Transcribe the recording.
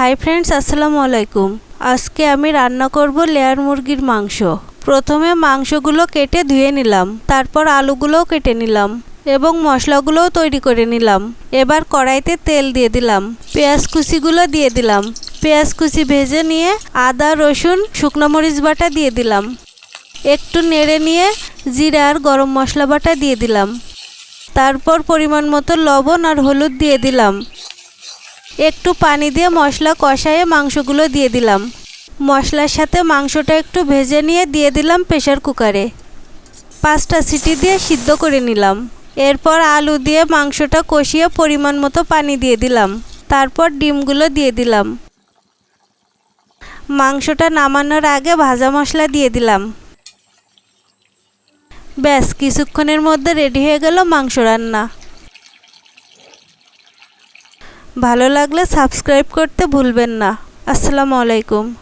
Hi friends, আসসালামু আলাইকুম। আজকে আমি রান্না করব লেয়ার মুরগির মাংস। প্রথমে মাংসগুলো কেটে ধুয়ে নিলাম, তারপর আলুগুলোও কেটে নিলাম এবং মশলাগুলোও তৈরি করে নিলাম। এবার কড়াইতে তেল দিয়ে দিলাম, পেঁয়াজ কুচিগুলো দিয়ে দিলাম। পেঁয়াজ কুচি ভেজে নিয়ে আদা, রসুন, শুকনো মরিচ বাটা দিয়ে দিলাম। একটু নেড়ে নিয়ে জিরা আর গরম মশলা বাটা দিয়ে দিলাম। তারপর পরিমাণ মতো লবণ আর হলুদ দিয়ে দিলাম। একটু পানি দিয়ে মশলা কষায়ে মাংসগুলো দিয়ে দিলাম। মশলার সাথে মাংসটা একটু ভেজে নিয়ে দিয়ে দিলাম প্রেশার কুকারে। পাঁচটা সিটি দিয়ে সিদ্ধ করে নিলাম। এরপর আলু দিয়ে মাংসটা কষিয়ে পরিমাণ মতো পানি দিয়ে দিলাম। তারপর ডিমগুলো দিয়ে দিলাম। মাংসটা নামানোর আগে ভাজা মশলা দিয়ে দিলাম। ব্যাস, কিছুক্ষণের মধ্যে রেডি হয়ে গেল মাংস রান্না। ভালো লাগলে সাবস্ক্রাইব করতে ভুলবেন না। আসসালামু আলাইকুম।